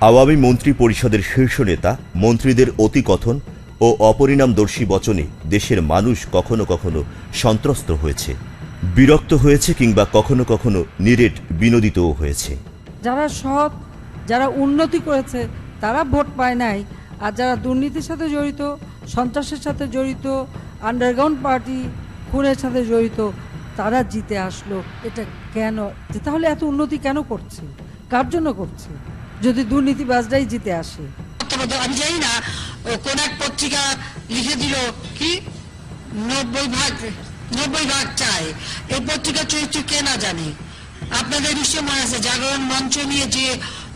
আওয়ামী মন্ত্রী পরিষদের শীর্ষ নেতা, মন্ত্রীদের অতিকথন ও অপরিণামদর্শী বচনে দেশের মানুষ কখনো কখনো সন্ত্রস্ত হয়েছে। বিরক্ত হয়েছে কিংবা কখনো কখনো নিরেট বিনোদিতও হয়েছে। যারা সৎ, যারা উন্নতি করেছে, তারা ভোট পায় নাই। আর যারা দুর্নীতির সাথে জড়িত, সন্ত্রাসের সাথে জড়িত আন্ডারগ্রাউন্ড পার্টি খুনের সাথে জড়িত, তারা জিতে আসলো। এটা কেন? তাহলে এত উন্নতি কেন করছে? কার জন্য করছে? যদি দুর্নীতিবাজরাই জিতে আসে। আমি জানি না কোন এক পত্রিকা লিখে দিল কি? নব্বই ভাগ নব্বই ভাগ চায়। এই পত্রিকা চরিত্র কে না জানে? আপনাদের নিশ্চয় মনে আছে জাগরণ মঞ্চ নিয়ে যে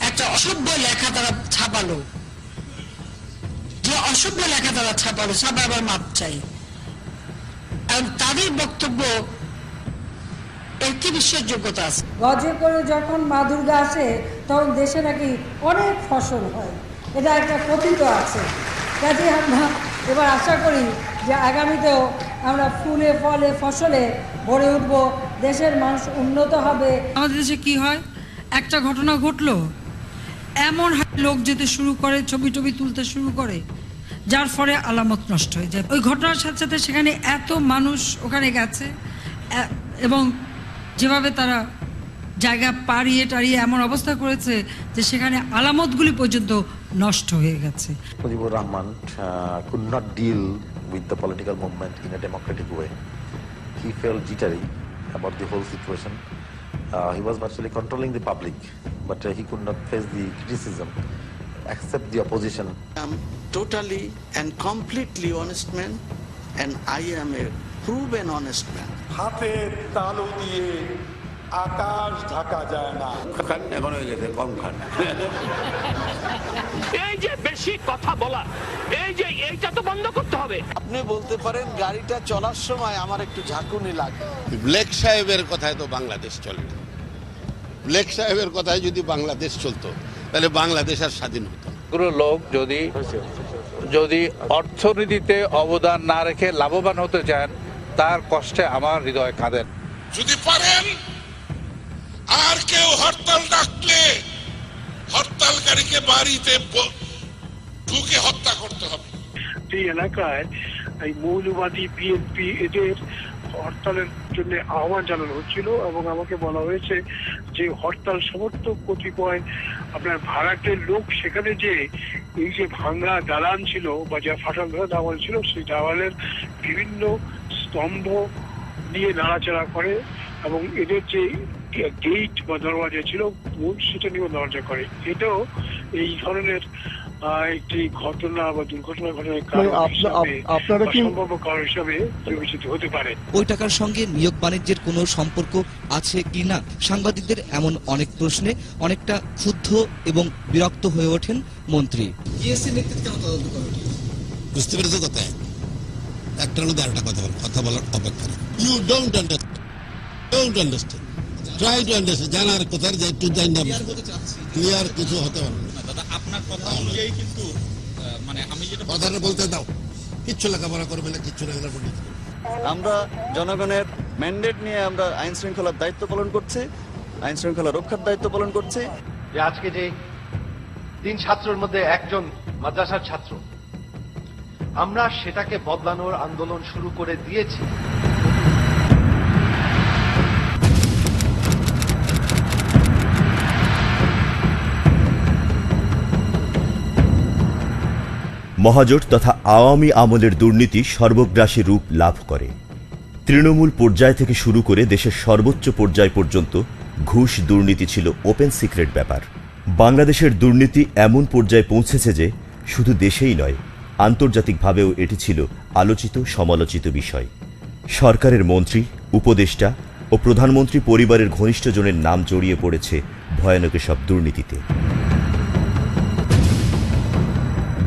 একটা অসভ্য লেখা তারা ছাপালো। যে অসভ্য লেখা তারা ছাপালো ছাপাবার মাপ চাই। এবং তাদের বক্তব্য এর কি বিশ্বাসযোগ্যতা আছে? গজে করে যখন মা দুর্গা আসে তখন দেশে নাকি অনেক ফসল হয়। এটা একটা কথিত আছে। কাজে আমরা এবার আশা করি যে আগামীতেও আমরা ফুলে, ফলে, ফসলে ভরে উঠব। দেশের মানুষ উন্নত হবে। আমাদের দেশে কি হয়? একটা ঘটনা ঘটলো। এমন লোক যেতে শুরু করে, ছবি টবি তুলতে শুরু করে, যার ফলে আলামত নষ্ট হয়ে যায়। ওই ঘটনার সাথে সাথে সেখানে এত মানুষ ওখানে গেছে এবং যেভাবে তারা জায়গা পাড়িয়ে টাড়িয়ে এমন অবস্থা করেছে যে সেখানে আলামতগুলি পর্যন্ত নষ্ট হয়ে গেছে। Mujibur Rahman could not deal with the political movement in a democratic way he fell jittery about the whole situation he was virtually controlling the public but he could not face the criticism accept the opposition am totally and completely honest and I am a prove an honest man হাতে তালু দিয়ে আকাশ ঢাকা যায় না। খান এখন হয়ে গেছে কম খান। এই যে বেশি কথা বলা এই যে এইটা তো বন্ধ করতে হবে। আপনি বলতে পারেন গাড়িটা চলার সময় আমার একটু ঝাঁকুনি লাগে। ব্লেক সাহেবের কথায় তো বাংলাদেশ চলে না। ব্লেক সাহেবের কথায় যদি বাংলাদেশ চলতো তাহলে বাংলাদেশ আর স্বাধীন হতো কোনো লোক যদি যদি অর্থনীতিতে অবদান না রেখে লাভবান হতে চান তার কষ্টে আমার হৃদয় কাঁদেন। যদি পারেন কেউ হরতাল ডাকলে হরতালকারীকে বাড়িতে ঢুকে হত্যা করতে হবে। এই এলাকায় এই মৌলবাদী বিএনপি এদের হরতালের জন্য আহ্বান জানানো হচ্ছিল এবং আমাকে বলা হয়েছে যে হরতাল সমর্থক কতিপয় আপনার ভাড়াটের লোক সেখানে যে এই যে ভাঙ্গা দালান ছিল বা যা ফাটাল ধরা দেওয়াল ছিল, সেই দেওয়ালের বিভিন্ন স্তম্ভ নিয়ে নাড়াচাড়া করে এবং এদের যে গেট বা দরওয়াজা ছিল সেটা নিয়ে দরজা করে। এটাও এই ধরনের একটি ঘটনা বা দুর্ঘটনা ঘটনার কারণ হিসাবে আপনারা কি সম্ভাব্য কারণ হিসাবে বিবেচিত হতে পারে। ওই টাকার সঙ্গে নিয়োগ বাণিজ্যের কোনো সম্পর্ক আছে কি না সাংবাদিকদের এমন অনেক প্রশ্নে অনেকটা ক্ষুব্ধ এবং বিরক্ত হয়ে ওঠেন মন্ত্রী। বুঝতে পেরেছ কথা একটার হলো আরেকটা কথা বল কথা বলার অপেক্ষা you don't understand don't understand try to understand জানার কোথায় যে একটু জানি না ক্লিয়ার কিছু হতে পারবে না। আপনার কথা অনুযায়ী কিন্তু মানে আমি যেটা কথাটা বলতে দাও। কিচ্ছু লেখাপড়া করবে না কিচ্ছু না আমরা জনগণের ম্যান্ডেট নিয়ে আমরা আইন শৃঙ্খলার দায়িত্ব পালন করছি আইন শৃঙ্খলা রক্ষার দায়িত্ব পালন করছি। যে আজকে যে তিন ছাত্রের মধ্যে একজন মাদ্রাসার ছাত্র আমরা সেটাকে বদলানোর আন্দোলন শুরু করে দিয়েছি। মহাজোট তথা আওয়ামী আমলের দুর্নীতি সর্বগ্রাসী রূপ লাভ করে। তৃণমূল পর্যায় থেকে শুরু করে দেশের সর্বোচ্চ পর্যায় পর্যন্ত ঘুষ দুর্নীতি ছিল ওপেন সিক্রেট ব্যাপার। বাংলাদেশের দুর্নীতি এমন পর্যায়ে পৌঁছেছে যে শুধু দেশেই নয়, আন্তর্জাতিকভাবেও এটি ছিল আলোচিত, সমালোচিত বিষয়। সরকারের মন্ত্রী, উপদেষ্টা ও প্রধানমন্ত্রী পরিবারের ঘনিষ্ঠজনের নাম জড়িয়ে পড়েছে ভয়ানক সব দুর্নীতিতে।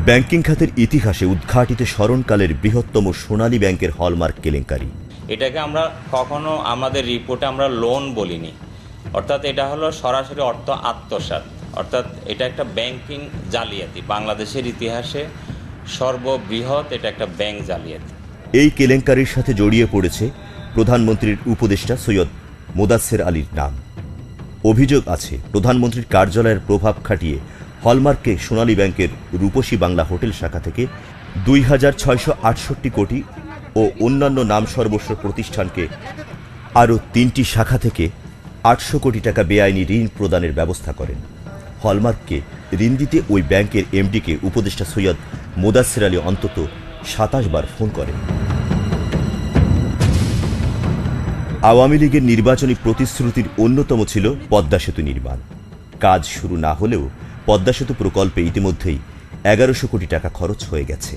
ব্যাংকিং খাতের ইতিহাসে উদ্ঘাটিত স্মরণকালের বৃহত্তম সোনালী ব্যাংকের হলমার্ক কেলেঙ্কারি। এটাকে আমরা কখনো আমাদের রিপোর্টে আমরা লোন বলিনি। অর্থাৎ এটা হলো সরাসরি অর্থ আত্মসাৎ। অর্থাৎ এটা একটা ব্যাংকিং জালিয়াতি। বাংলাদেশের ইতিহাসে সর্ববৃহৎ এটা একটা ব্যাংক জালিয়াতি। এই কেলেঙ্কারির সাথে জড়িয়ে পড়েছে প্রধানমন্ত্রীর উপদেষ্টা সৈয়দ মোদাসের আলীর নাম। অভিযোগ আছে প্রধানমন্ত্রীর কার্যালয়ের প্রভাব খাটিয়ে হলমার্ককে সোনালী ব্যাংকের রূপসী বাংলা হোটেল শাখা থেকে দুই হাজার ছয়শো আটষট্টি কোটি ও অন্যান্য নাম সর্বস্ব প্রতিষ্ঠানকে আরও তিনটি শাখা থেকে আটশো কোটি টাকা বেআইনি ঋণ প্রদানের ব্যবস্থা করেন। হলমার্ককে ঋণ দিতে ওই ব্যাংকের এমডিকে উপদেষ্টা সৈয়দ মোদাসির আলী অন্তত সাতাশ বার ফোন করেন। আওয়ামী লীগের নির্বাচনী প্রতিশ্রুতির অন্যতম ছিল পদ্মা সেতু নির্মাণ। কাজ শুরু না হলেও পদ্মা সেতু প্রকল্পে ইতিমধ্যেই এগারোশো কোটি টাকা খরচ হয়ে গেছে।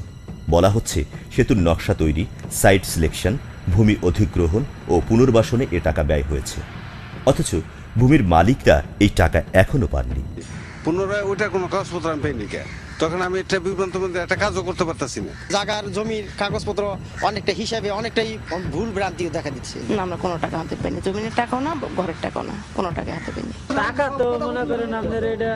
বলা হচ্ছে, সেতুর নকশা তৈরি, সাইট সিলেকশন, ভূমি অধিগ্রহণ ও পুনর্বাসনে এ টাকা ব্যয় হয়েছে। অথচ ভূমির মালিকরা এই টাকা এখনও পাননি। পুনরায় ওইটা কোনো কাগজপত্র আমি পাইনি তখন আমি একটা বিভ্রান্ত মধ্যে একটা কাজও করতে পারতাছি না। জাগার জমির কাগজপত্র অনেকটা হিসাবে অনেকটাই ভুল ভ্রান্তিও দেখা দিচ্ছে। না, আমরা কোনো টাকা হাতে পাইনি। জমির টাকাও না ঘরের টাকাও না কোনো টাকা হাতে পাইনি। টাকা তো মনে করেন আপনার এটা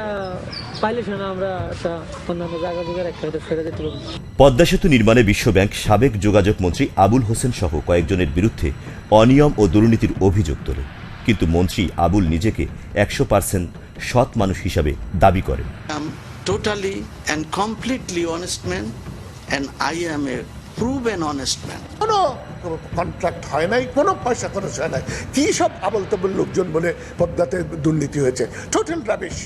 পাইলে শোনা আমরা একটা অন্যান্য জায়গা জোগাড় একটা ছেড়ে দিতে পারব। পদ্মা সেতু নির্মাণে বিশ্বব্যাংক সাবেক যোগাযোগ মন্ত্রী আবুল হোসেন সহ কয়েকজনের বিরুদ্ধে অনিয়ম ও দুর্নীতির অভিযোগ তোলে। কিন্তু মন্ত্রী আবুল নিজেকে একশো পার্সেন্ট সৎ মানুষ হিসাবে দাবি করেন। totally and completely honest man and I am a proven honest man. কোনো কন্ট্রাক্ট হয় নাই কোনো পয়সা খরচ হয় নাই। কি সব আবল তাবল লোকজন বলে পদ্মাতে দুর্নীতি হয়েছে? টোটাল রাবিশ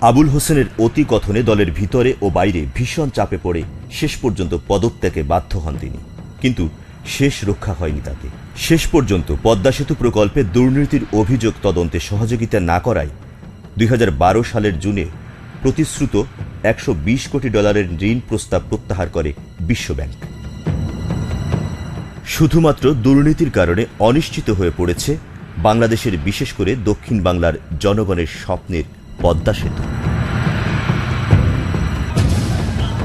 আবুল হোসেনের অতি কথনে দলের ভিতরে ও বাইরে ভীষণ চাপে পড়ে শেষ পর্যন্ত পদত্যাগে বাধ্য হন তিনি। কিন্তু শেষ রক্ষা হয়নি তাকে। শেষ পর্যন্ত পদ্মা সেতু প্রকল্পে দুর্নীতির অভিযোগ তদন্তে সহযোগিতা না করায় দুই হাজার বারো সালের জুনে প্রতিশ্রুত একশো বিশ কোটি ডলারের ঋণ প্রস্তাব প্রত্যাহার করে বিশ্বব্যাংক। শুধুমাত্র দুর্নীতির কারণে অনিশ্চিত হয়ে পড়েছে বাংলাদেশের বিশেষ করে দক্ষিণ বাংলার জনগণের স্বপ্নের পদ্মা সেতু।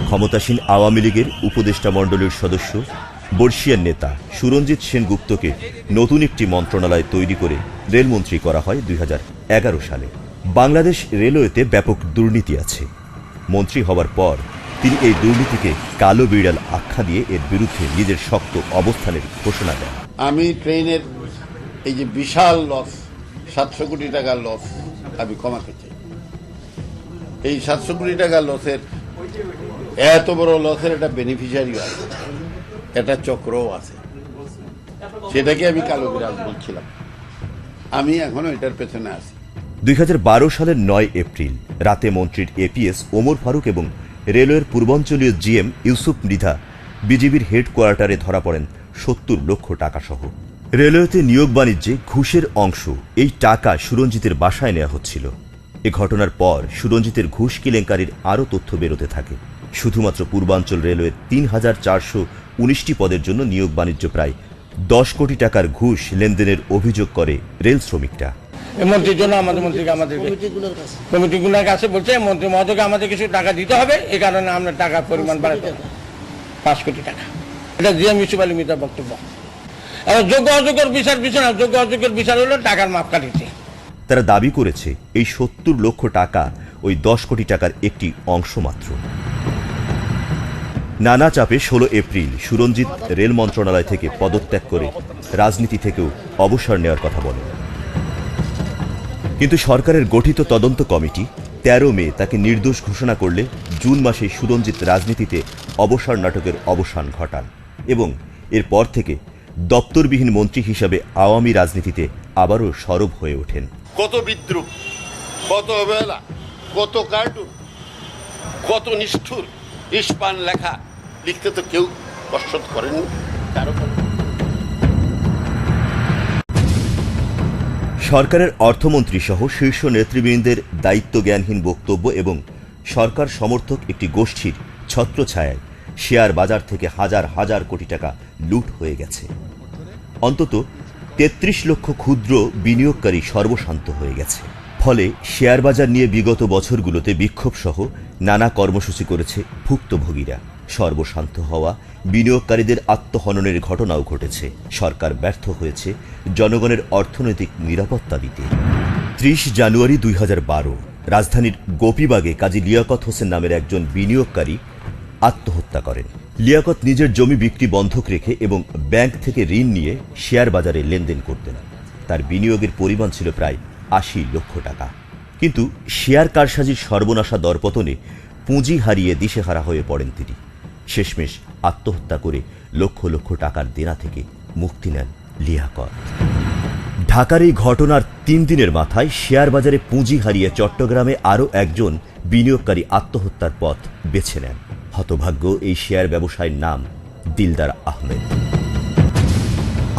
ক্ষমতাসীন আওয়ামী লীগের উপদেষ্টা মণ্ডলীর সদস্য বর্ষিয়ার নেতা সুরঞ্জিত সেনগুপ্তকে নতুন একটি মন্ত্রণালয় তৈরি করে রেলমন্ত্রী করা হয় দুই হাজার এগারো সালে। বাংলাদেশ রেলওয়েতে ব্যাপক দুর্নীতি আছে। মন্ত্রী হওয়ার পর তিনি এই দুর্নীতিকে কালো বিড়াল আখ্যা দিয়ে এর বিরুদ্ধে নিজের শক্ত অবস্থানের ঘোষণা দেন। আমি ট্রেনের এই যে বিশাল লস, সাতশো কোটি টাকার লস, আমি কমাতে চাই এই সাতশো কোটি টাকার লসের এত বড় লসের একটা বেনিফিশিয়ারিও আছে, একটা চক্রও আছে। সেটাকে আমি কালো বিড়াল বলছিলাম। আমি এখনও এটার পেছনে আছি। দুই হাজার বারো সালের নয় এপ্রিল রাতে মন্ত্রীর এপিএস ওমর ফারুক এবং রেলওয়ের পূর্বাঞ্চলীয় জিএম ইউসুফ মৃধা বিজিবির হেডকোয়ার্টারে ধরা পড়েন সত্তর লক্ষ টাকা সহ রেলওয়েতে নিয়োগ বাণিজ্যে ঘুষের অংশ, এই টাকা সুরঞ্জিতের বাসায় নেওয়া হচ্ছিল। এ ঘটনার পর সুরঞ্জিতের ঘুষ কেলেঙ্কারির আরও তথ্য বেরোতে থাকে। শুধুমাত্র পূর্বাঞ্চল রেলওয়ের তিন হাজার চারশো উনিশটি পদের জন্য নিয়োগ বাণিজ্য প্রায় দশ কোটি টাকার ঘুষ লেনদেনের অভিযোগ করে রেল শ্রমিকরা। মন্ত্রীর জন্য আমাদের মন্ত্রীকে আমাদেরকে কমিটিগুলোর কাছে। বলছে মন্ত্রী মহোদয়কে আমাদের কিছু টাকা দিতে হবে এই কারণে আমরা টাকার পরিমাণ বাড়াতে পাঁচ কোটি টাকা। এটা জিএম ইউসুফ আলী মিতার বক্তব্য। এবার যোগ্য অযোগ্যর বিচার বিচার যোগ্য অযোগ্যের বিচার হলো টাকার মাপ কাটিতে তারা দাবি করেছে এই সত্তর লক্ষ টাকা ওই দশ কোটি টাকার একটি অংশ মাত্র। নানা চাপে ষোলো এপ্রিল সুরঞ্জিত রেল মন্ত্রণালয় থেকে পদত্যাগ করে রাজনীতি থেকেও অবসর নেওয়ার কথা বলেন। কিন্তু সরকারের গঠিত তদন্ত কমিটি তেরো মে তাকে নির্দোষ ঘোষণা করলে জুন মাসে সুরঞ্জিত রাজনীতিতে অবসর নাটকের অবসান ঘটান এবং এরপর থেকে দপ্তরবিহীন মন্ত্রী হিসাবে আওয়ামী রাজনীতিতে আবারও সরব হয়ে ওঠেন। কত বিদ্রুপ, কত অবহেলা, কত কার্টুন, কত নিষ্ঠুর ইস্পান লেখা লিখতে তো কেউ কষ্ট করেনি কারও সরকারের অর্থমন্ত্রী সহ শীর্ষ নেতৃবৃন্দের দায়িত্বজ্ঞানহীন বক্তব্য এবং সরকার সমর্থক একটি গোষ্ঠীর ছত্রছায়ায় শেয়ার বাজার থেকে হাজার হাজার কোটি টাকা লুট হয়ে গেছে। অন্তত তেত্রিশ লক্ষ ক্ষুদ্র বিনিয়োগকারী সর্বশান্ত হয়ে গেছে। ফলে শেয়ার বাজার নিয়ে বিগত বছরগুলোতে বিক্ষোভ সহ নানা কর্মসূচি করেছে ভুক্তভোগীরা। সর্বশান্ত হওয়া, বিনিয়োগকারীদের আত্মহননের ঘটনাও ঘটেছে। সরকার ব্যর্থ হয়েছে জনগণের অর্থনৈতিক নিরাপত্তা দিতে। ত্রিশ জানুয়ারি দুই হাজার বারো, রাজধানীর গোপীবাগে কাজী লিয়াকত হোসেন নামের একজন বিনিয়োগকারী আত্মহত্যা করেন। লিয়াকত নিজের জমি বিক্রি বন্ধক রেখে এবং ব্যাংক থেকে ঋণ নিয়ে শেয়ার বাজারে লেনদেন করতেন। তার বিনিয়োগের পরিমাণ ছিল প্রায় আশি লক্ষ টাকা। কিন্তু শেয়ার কারসাজির সর্বনাশা দরপতনে পুঁজি হারিয়ে দিশেহারা হয়ে পড়েন তিনি। শেষমেশ আত্মহত্যা করে লক্ষ লক্ষ টাকার দেনা থেকে মুক্তি নেন লিয়াকত। ঢাকার এই ঘটনার তিন দিনের মাথায় শেয়ার বাজারে পুঁজি হারিয়ে চট্টগ্রামে আরও একজন বিনিয়োগকারী আত্মহত্যার পথ বেছে নেন। হতভাগ্য এই শেয়ার ব্যবসায়ীর নাম দিলদার আহমেদ।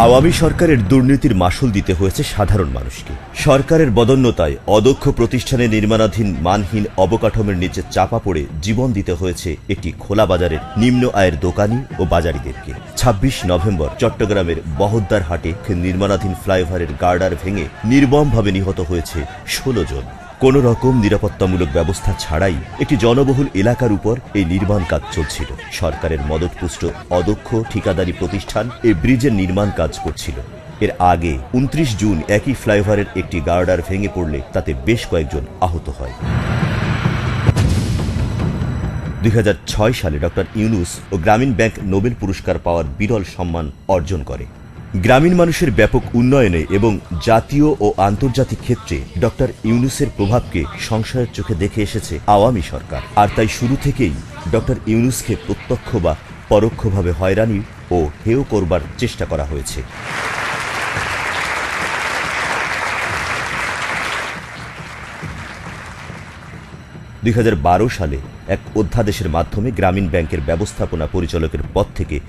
আওয়ামী সরকারের দুর্নীতির মাসুল দিতে হয়েছে সাধারণ মানুষকে। সরকারের বদন্যতায় অদক্ষ প্রতিষ্ঠানে নির্মাণাধীন মানহীন অবকাঠামোর নিচে চাপা পড়ে জীবন দিতে হয়েছে একটি খোলা বাজারের নিম্ন আয়ের দোকানি ও বাজারিদেরকে। ২৬ নভেম্বর চট্টগ্রামের বহদ্দার হাটে নির্মাণাধীন ফ্লাইওভারের গার্ডার ভেঙে নির্মমভাবে নিহত হয়েছে ষোলো জন। কোন রকম নিরাপত্তামূলক ব্যবস্থা ছাড়াই একটি জনবহুল এলাকার উপর এই নির্মাণ কাজ চলছিল। সরকারের মদতপুষ্ট অদক্ষ ঠিকাদারি প্রতিষ্ঠান এই ব্রিজের নির্মাণ কাজ করছিল। এর আগে উনত্রিশ জুন একই ফ্লাইওভারের একটি গার্ডার ভেঙে পড়লে তাতে বেশ কয়েকজন আহত হয়। দুই হাজার ছয় সালে ডক্টর ইউনুস ও গ্রামীণ ব্যাংক নোবেল পুরস্কার পাওয়ার বিরল সম্মান অর্জন করে। গ্রামীণ মানুষের ব্যাপক উন্নয়নে এবং জাতীয় ও আন্তর্জাতিক ক্ষেত্রে ডক্টর ইউনুসের প্রভাবকে সংশয়ের চোখে দেখে এসেছে আওয়ামী সরকার। আর তাই শুরু থেকেই ডক্টর ইউনুসকে প্রত্যক্ষ বা পরোক্ষভাবে হয়রানি ও হেয় করবার চেষ্টা করা হয়েছে। দুই হাজার বারো সালে এক অধ্যাদেশের মাধ্যমে গ্রামীণ ব্যাংকের ব্যবস্থাপনা পরিচালকের পদ থেকে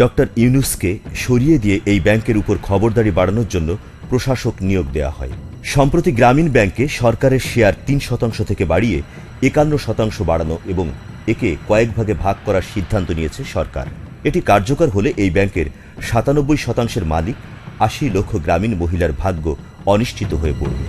ডক্টর ইউনুসকে সরিয়ে দিয়ে এই ব্যাংকের উপর খবরদারি বাড়ানোর জন্য প্রশাসক নিয়োগ দেওয়া হয়। সম্প্রতি গ্রামীণ ব্যাংকে সরকারের শেয়ার তিন শতাংশ থেকে বাড়িয়ে একান্ন শতাংশ বাড়ানো এবং একে কয়েক ভাগে ভাগ করার সিদ্ধান্ত নিয়েছে সরকার। এটি কার্যকর হলে এই ব্যাংকের সাতানব্বই শতাংশের মালিক আশি লক্ষ গ্রামীণ মহিলার ভাগ্য অনিশ্চিত হয়ে পড়বে।